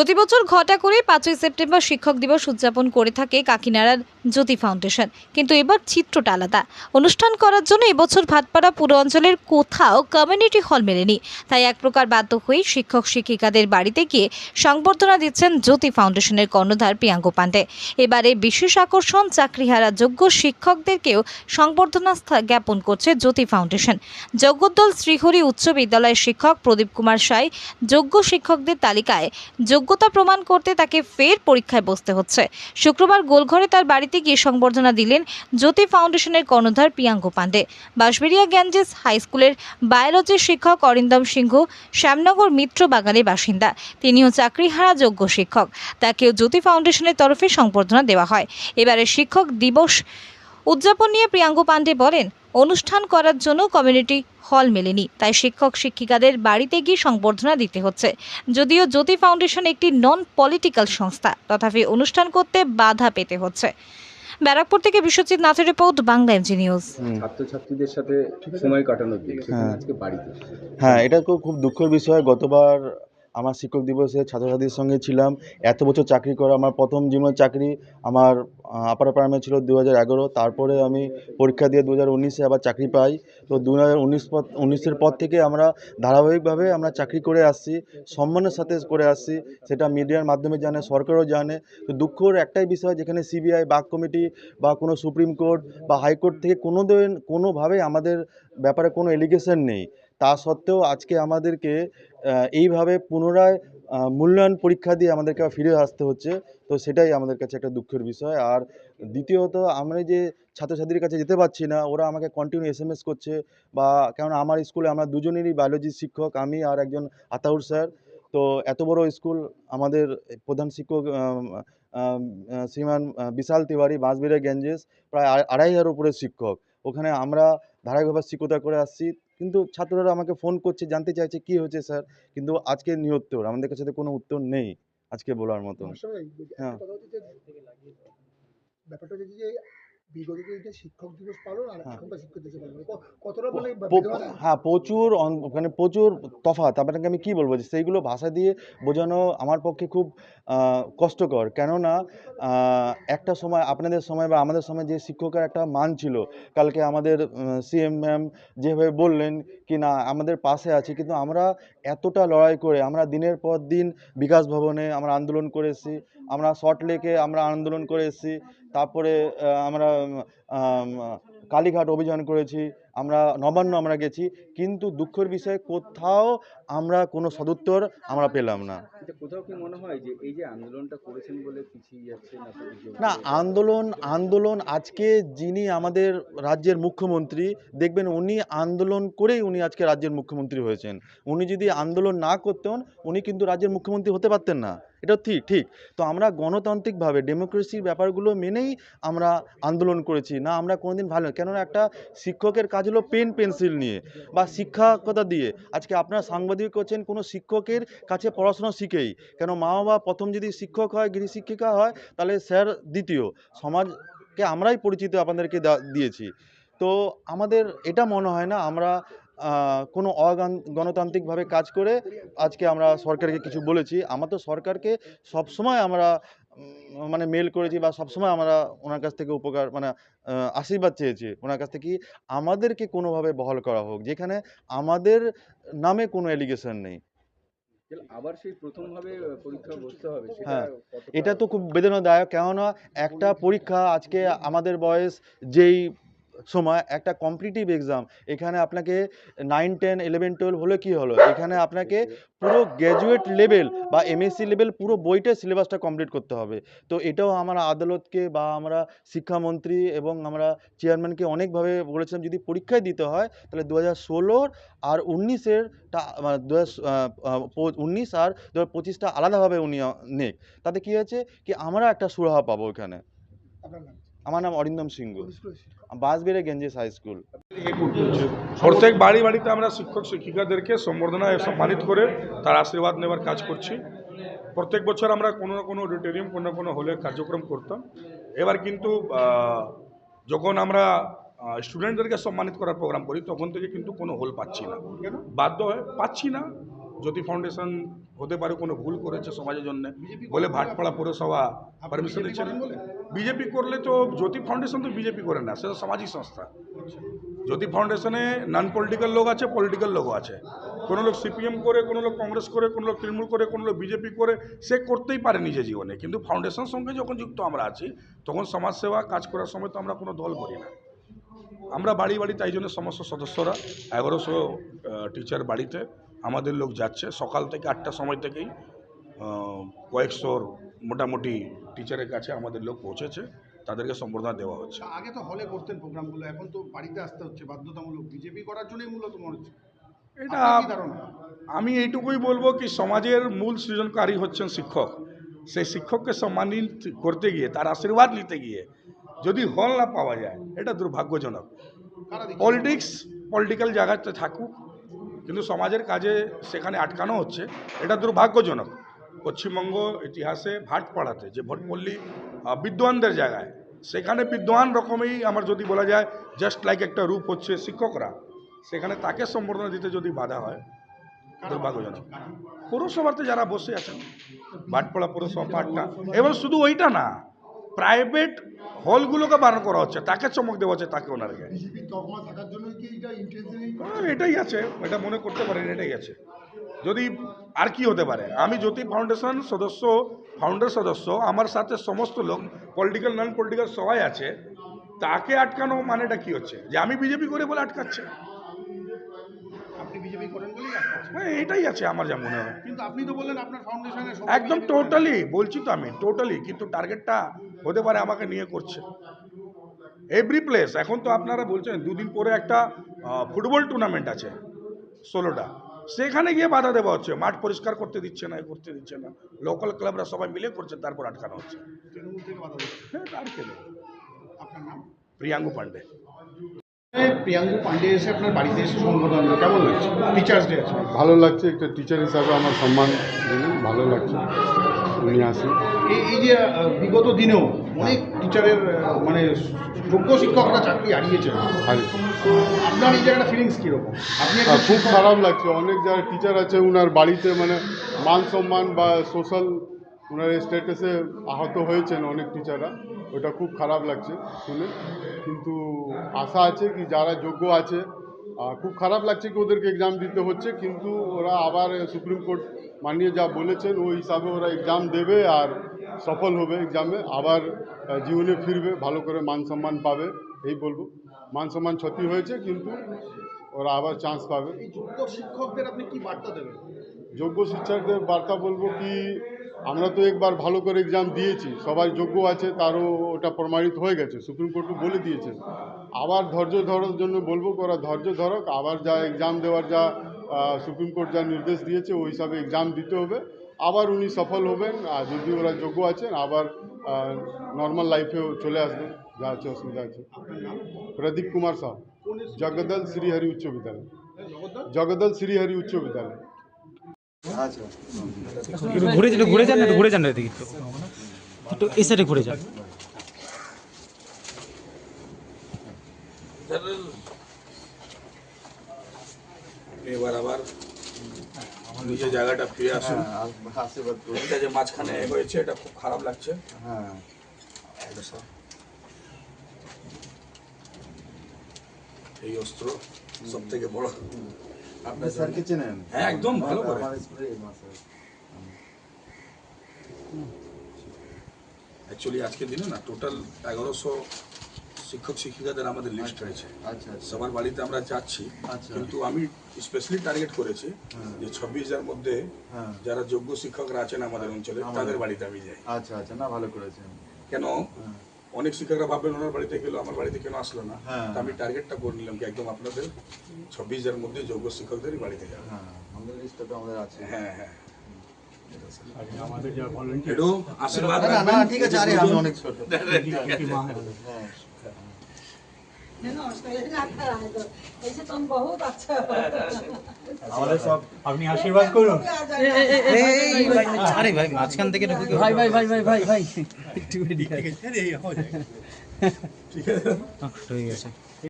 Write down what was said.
প্রতি বছর ঘটা করে পাঁচই সেপ্টেম্বর শিক্ষক দিবস উদযাপন করে থাকে কাকিনাড়ার জ্যোতি ফাউন্ডেশন। কিন্তু এবার চিত্রটা আলাদা। অনুষ্ঠান করার জন্য এবছর ভাটপাড়া পুরো অঞ্চলের কোথাও কমিউনিটি হল মেলেনি। তাই এক প্রকার বাধ্য হয়ে শিক্ষক শিক্ষিকাদের বাড়িতে গিয়ে সংবর্ধনা দিচ্ছেন জ্যোতি ফাউন্ডেশনের কর্ণধার প্রিয়াঙ্ক পাণ্ডে এবারে বিশেষ আকর্ষণ চাকরিহারা যোগ্য শিক্ষকদেরকেও সংবর্ধনা জ্ঞাপন করছে জ্যোতি ফাউন্ডেশন। যজ্ঞদল শ্রীহরি উচ্চ বিদ্যালয়ের শিক্ষক প্রদীপ কুমার সাই যোগ্য শিক্ষকদের তালিকায় যোগ্যতা প্রমাণ করতে তাকে ফের পরীক্ষায় বসতে হচ্ছে। শুক্রবার গোলঘরে তার বাড়িতে গিয়ে সংবর্ধনা দিলেন জ্যোতি ফাউন্ডেশনের কর্ণধার প্রিয়াঙ্ক পাণ্ডে বাঁশবেড়িয়া গ্যাঞ্জেস হাই স্কুলের বায়োলজির শিক্ষক অরিন্দম সিংহ, শ্যামনগর মিত্র বাগানের বাসিন্দা। তিনিও চাকরিহারা যোগ্য শিক্ষক। তাকেও জ্যোতি ফাউন্ডেশনের তরফে সংবর্ধনা দেওয়া হয়। এবারে শিক্ষক দিবস উদযাপন নিয়ে প্রিয়াঙ্ক পাণ্ডে বলেন অনুষ্ঠান করার জন্য কমিউনিটি হল মেলেনি তাই শিক্ষক শিক্ষিকাদের বাড়িতে গিয়ে সংবর্ধনা দিতে হচ্ছে। যদিও জ্যোতি ফাউন্ডেশন একটি নন পলিটিক্যাল সংস্থা তথাপি অনুষ্ঠান করতে বাধা পেতে হচ্ছে। ব্যারাকপুর থেকে বিশ্বজিৎ নাথের রিপোর্ট বাংলা এমজি নিউজ। ছাত্রছাত্রীদের সাথে সময় কাটানোর দিন হ্যাঁ। আজকে বাড়িতে হ্যাঁ এটা তো খুব দুঃখের বিষয়। গতবার আমার শিক্ষক দিবসে ছাত্রছাত্রীর সঙ্গে ছিলাম। এত বছর চাকরি করা, আমার প্রথম জীবনের চাকরি আমার আপার প্রাইমারি ছিল দু হাজার এগারো। তারপরে আমি পরীক্ষা দিয়ে দু হাজার উনিশে আবার চাকরি পাই। তো দু হাজার উনিশ উনিশের পর থেকে আমরা ধারাবাহিকভাবে আমরা চাকরি করে আসছি, সম্মানের সাথে করে আসছি। সেটা মিডিয়ার মাধ্যমে জানে, সরকারও জানে। তো দুঃখর একটাই বিষয়, যেখানে সিবিআই বাক কমিটি বা কোনো সুপ্রিম কোর্ট বা হাইকোর্ট থেকে কোনো দিন, কোনোভাবে আমাদের ব্যাপারে কোনো এলিগেশন নেই। তা সত্ত্বেও আজকে আমাদেরকে এইভাবে পুনরায় মূল্যায়ন পরীক্ষা দিয়ে আমাদেরকে ফিরে আসতে হচ্ছে। তো সেটাই আমাদের কাছে একটা দুঃখের বিষয়। আর দ্বিতীয়ত, আমরা যে ছাত্রছাত্রীর কাছে যেতে পারছি না, ওরা আমাকে কন্টিনিউ এস এম এস করছে বা, কেননা আমার স্কুলে আমরা দুজনেরই বায়োলজির শিক্ষক, আমি আর একজন আতাউর স্যার তো এত বড় স্কুল, আমাদের প্রধান শিক্ষক শ্রীমান বিশাল তিওয়ারি বাঁশবেড়িয়া গ্যাঞ্জেস, প্রায় আড়াই- আড়াই হাজার উপরে শিক্ষক। ওখানে আমরা ধারাবাহিকভাবে শিক্ষকতা করে আসছি। কিন্তু ছাত্ররা আমাকে ফোন করছে জানতে চাইছে কি হয়েছে স্যার কিন্তু আজকে নিউত্তর আমাদের কাছে তো কোনো উত্তর নেই আজকে বলার মতো হ্যাঁ। ব্যাপারটা হচ্ছে যে বিগত দিনে শিক্ষক দিবস পালন আর হ্যাঁ। এখনকার শিক্ষক দিবস পালন। কতটা মানে হ্যাঁ প্রচুর মানে প্রচুর তফাৎ। আপনাকে আমি কি বলব যে সেইগুলো ভাষা দিয়ে বোঝানো আমার পক্ষে খুব কষ্টকর। কেননা একটা সময় আপনাদের সময় বা আমাদের সময় যে শিক্ষকের একটা মান ছিল কালকে আমাদের সিএম ম্যাম যেভাবে বললেন কি না আমাদের পাশে আছে কিন্তু আমরা এতটা লড়াই করে আমরা দিনের পর দিন বিকাশ ভবনে আমরা আন্দোলন করে এসেছি আমরা শর্ট লেকে আমরা আন্দোলন করে এসেছি তারপরে আমরা কালীঘাট অভিযান করেছি আমরা নবান্ন আমরা গেছি কিন্তু দুঃখের বিষয়ে কোথাও আমরা কোনো সদুত্তর আমরা পেলাম না। কোথাও কি মনে হয় যে এই যে আন্দোলনটা করেছেন বলে পিছিয়ে যাচ্ছে না না আন্দোলন আন্দোলন আজকে যিনি আমাদের রাজ্যের মুখ্যমন্ত্রী দেখবেন উনি আন্দোলন করেই উনি আজকে রাজ্যের মুখ্যমন্ত্রী হয়েছেন। উনি যদি আন্দোলন না করতেন উনি কিন্তু রাজ্যের মুখ্যমন্ত্রী হতে পারতেন না। এটা ঠিক ঠিক। তো আমরা গণতান্ত্রিকভাবে ডেমোক্রেসির ব্যাপারগুলো মেনেই আমরা আন্দোলন করেছি। না আমরা কোনোদিন ভালো কেননা একটা শিক্ষকের কাজ হলো পেন, পেন্সিল নিয়ে বা শিক্ষকতা দিয়ে। আজকে আপনারা সাংবাদিক করছেন কোনো শিক্ষকের কাছে পড়াশোনা শিখেই। কেন মা বাবা প্রথম যদি শিক্ষক হয় গৃহ শিক্ষিকা হয়, তাহলে স্যার দ্বিতীয়। সমাজকে আমরাই পরিচিত আপনাদেরকে দিয়েছি। তো আমাদের এটা মনে হয় না, আমরা কোনো অগান গণতান্ত্রিকভাবে কাজ করে আজকে আমরা সরকারকে কিছু বলেছি। আমার তো সরকারকে সবসময় আমরা মানে মেল করেছি বা সবসময় আমরা ওনার কাছ থেকে উপকার মানে আশীর্বাদ চেয়েছি ওনার কাছ থেকে কি আমাদেরকে কোনোভাবে বহাল করা হোক যেখানে আমাদের নামে কোনো এলিগেশন নেই। আবার সেই প্রথম পরীক্ষা বসতে হবে হ্যাঁ, এটা তো খুব বেদনাদায়ক কেননা একটা পরীক্ষা আজকে আমাদের বয়স যেই সময় একটা কম্পিটিটিভ এক্সাম এখানে আপনাকে নাইন টেন ইলেভেন টুয়েলভ হলে কি হলো? এখানে আপনাকে পুরো গ্র্যাজুয়েট লেভেল বা এমএসসি লেভেল পুরো বইটা সিলেবাসটা কমপ্লিট করতে হবে। তো এটাও আমরা আদালতকে বা আমরা শিক্ষামন্ত্রী এবং আমরা চেয়ারম্যানকে অনেকভাবে বলেছিলাম যদি পরীক্ষায় দিতে হয় তাহলে দু হাজার ষোলোর আর উনিশের দু হাজার উনিশ আর দু হাজার পঁচিশটা আলাদাভাবে উনি নেক। তাতে কী হয়েছে? কি আমরা একটা সুরাহা পাবো এখানে। আপনার আমার নাম Arindam Singha Bansberia Ganges high school. প্রত্যেক বাড়ি বাড়িতে আমরা শিক্ষক শিক্ষিকাদেরকে সম্বর্ধনায় সম্মানিত করে তার আশীর্বাদ নেওয়ার কাজ করছি। প্রত্যেক বছর আমরা কোনো না কোনো অডিটোরিয়াম কোনো না কোনো হলে কার্যক্রম করতাম। এবার কিন্তু যখন আমরা স্টুডেন্টদেরকে সম্মানিত করার প্রোগ্রাম করি তখন থেকে কিন্তু কোনো হোল পাচ্ছি না। বাধ্য হয়ে পাচ্ছি না। জ্যোতি ফাউন্ডেশন হতে পারে কোনো ভুল করেছে সমাজের জন্য বলে ভাটপাড়া পৌরসভা পারমিশন দিচ্ছে না বিজেপি করলে তো জ্যোতি ফাউন্ডেশন তো বিজেপি করে না সেটা সামাজিক সংস্থা। জ্যোতি ফাউন্ডেশনে নন পলিটিক্যাল লোক আছে পলিটিক্যাল লোকও আছে। কোনো লোক সিপিএম করে কোনো লোক কংগ্রেস করে কোনো লোক তৃণমূল করে কোনো লোক বিজেপি করে সে করতেই পারে নিজের জীবনে। কিন্তু ফাউন্ডেশন সঙ্গে যখন যুক্ত আমরা আছি তখন সমাজসেবা কাজ করার সময় তো আমরা কোনো দল করি না। আমরা বাড়ি বাড়ি তাই জন্য সমস্ত সদস্যরা এগারোশো টিচার বাড়িতে আমাদের লোক যাচ্ছে। সকাল থেকে আটটা সময় থেকেই কয়েকশোর মোটামুটি টিচারের কাছে আমাদের লোক পৌঁছেছে। তাদেরকে সম্বর্ধনা দেওয়া হচ্ছে। আগে তো হলে করতেন প্রোগ্রামগুলো এখন তো বাড়িতে আসতে হচ্ছে বাধ্যতামূলক। বিজেপি করার জন্যই মূলত মনে হচ্ছে। এটা আমি এইটুকুই বলব কি সমাজের মূল সৃজনকারী হচ্ছেন শিক্ষক। সেই শিক্ষককে সম্মানিত করতে গিয়ে তার আশীর্বাদ নিতে গিয়ে যদি হল না পাওয়া যায় এটা দুর্ভাগ্যজনক। পলিটিক্স পলিটিক্যাল জায়গাতে থাকুক। কিন্তু সমাজের কাজে সেখানে আটকানো হচ্ছে, এটা দুর্ভাগ্যজনক। পশ্চিমবঙ্গ ইতিহাসে ভাটপাড়াতে যে ভোটপল্লী বিদ্বানদের জায়গায়, সেখানে বিদ্বান রকমেই আমার যদি বলা যায় জাস্ট লাইক একটা রূপ হচ্ছে শিক্ষকরা, সেখানে তাকে সম্বর্ধনা দিতে যদি বাধা হয়, দুর্ভাগ্যজনক। পৌরসভাতে যারা বসে আছেন, ভাটপাড়া পৌরসভা পাটনা এবার শুধু ওইটা না প্রাইভেট হলগুলোকে বারণ করা হচ্ছে তাকে চমক দেওয়া হচ্ছে তাকে ওনারকে এটাই আছে এটা মনে করতে পারেন এটাই আছে। যদি আর কি হতে পারে আমি জ্যোতি ফাউন্ডেশন সদস্য ফাউন্ডার সদস্য আমার সাথে সমস্ত লোক পলিটিক্যাল নন পলিটিক্যাল সবাই আছে তাকে আটকানো মানেটা কি হচ্ছে? যে আমি বিজেপি করে বলে আটকাচ্ছে। হ্যাঁ এটাই আছে আমার যা মনে হয়। কিন্তু আপনি তো বললেন আপনার ফাউন্ডেশনে একদম টোটালি বলছি তো আমি টোটালি কিন্তু টার্গেটটা হতে পারে আমাকে নিয়ে করছে। এভরি প্লেস এখন তো আপনারা বলছেন দুদিন পরে একটা ফুটবল টুর্নামেন্ট আছে ষোলোটা। সেখানে গিয়ে বাধা দেওয়া হচ্ছে। মাঠ পরিষ্কার করতে দিচ্ছে না এ করতে দিচ্ছে না। লোকাল ক্লাবরা সবাই মিলে করছে তারপর আটকানো হচ্ছে। হ্যাঁ প্রিয়াঙ্গু পান্ডে। প্রিয়াঙ্কু পান্ডে এসে আপনার বাড়িতে এসে সম্বোধন কেমন লাগছে? টিচার্স ডে আছে। ভালো লাগছে একটা টিচার হিসাবে আমার সম্মান ভালো লাগছে। উনি আসেন এই এই যে বিগত দিনেও অনেক টিচারের মানে যোগ্য শিক্ষকরা চাকরি হারিয়েছেন। তো আপনার এই জায়গাটা ফিলিংস কীরকম? আপনি খুব খারাপ লাগছে। অনেক যারা টিচার আছে ওনার বাড়িতে মানে মান সম্মান বা সোশ্যাল ওনার স্ট্যাটাসে আহত হয়েছেন অনেক টিচাররা ওটা খুব খারাপ লাগছে শুনে। কিন্তু আশা আছে কি যারা যোগ্য আছে খুব খারাপ লাগছে কি ওদেরকে এক্সাম দিতে হচ্ছে কিন্তু ওরা আবার সুপ্রিম কোর্ট মানিয়ে যা বলেছেন ওই হিসাবে ওরা এক্সাম দেবে আর সফল হবে এক্সামে আবার জীবনে ফিরবে ভালো করে মান সম্মান পাবে এই বলব। মান সম্মান ক্ষতি হয়েছে কিন্তু ওরা আবার চান্স পাবে। যোগ্য শিক্ষকদের আপনি কি বার্তা দেবেন? যোগ্য শিক্ষকদের বার্তা বলব কি আমরা তো একবার ভালো করে এক্সাম দিয়েছি, সবাই যোগ্য আছে, তারও ওটা প্রমাণিত হয়ে গেছে, সুপ্রিম কোর্টও বলে দিয়েছে। আবার ধৈর্য ধরার জন্য বলব কি ওরা ধৈর্য ধরক, আবার যা এক্সাম দেওয়ার যা সুপ্রিম কোর্ট যা নির্দেশ দিয়েছে, ওই হিসাবে এক্সাম দিতে হবে। আবার উনি সফল হবেন, আর যদি ওরা যোগ্য আছেন, আবার নর্মাল লাইফেও চলে আসবেন যা আছে অসুবিধা আছে। প্রদীপ কুমার সাহ, জগদল শ্রীহরি উচ্চ বিদ্যালয়। জগদল শ্রীহরি উচ্চ বিদ্যালয়। ঘুরে একটু ঘুরে যান না, ঘুরে যান না এদিকে একটু। এই সাইডে ঘুরে যান। এবার আবার নিজের জায়গাটা ফিরে আসুন। এটা যে মাঝখানে হয়েছে এটা খুব খারাপ লাগছে। এটা এই অস্ত্র সব থেকে বড় আপনার স্যারকে চেনেন? হ্যাঁ একদম ভালো করে। অ্যাকচুয়ালি আজকের দিনে না টোটাল এগারোশো শিক্ষক শিক্ষিকাদের আমাদের লিস্ট হয়েছে। আচ্ছা সবার বাড়িতে আমরা যাচ্ছি আচ্ছা। কিন্তু আমি স্পেশালি টার্গেট করেছি যে ছাব্বিশের মধ্যে হ্যাঁ। যারা যোগ্য শিক্ষকরা আছেন আমাদের অঞ্চলে তাদের বাড়িতে আমি যাই। আচ্ছা আচ্ছা না ভালো করেছেন। কেন? অনেক শিক্ষকরা ভাববেন ওনার বাড়িতে গেলো আমার বাড়িতে কেন আসলো না। তা আমি টার্গেটটা করে নিলাম কি একদম আপনাদের ছব্বিশ হাজার মধ্যে যোগ্য শিক্ষকদেরই বাড়িতে যাবে। হ্যাঁ আমাদের লিস্টটা তো আমাদের আছে। হ্যাঁ হ্যাঁ। একটু আশীর্বাদ না না ঠিক আছে আরে আমি অনেক ছোট। আপনি আশীর্বাদ করুন আরে ভাই মাঝখান থেকে ভাই ভাই ভাই ভাই ভাই ভাই ঠিক আছে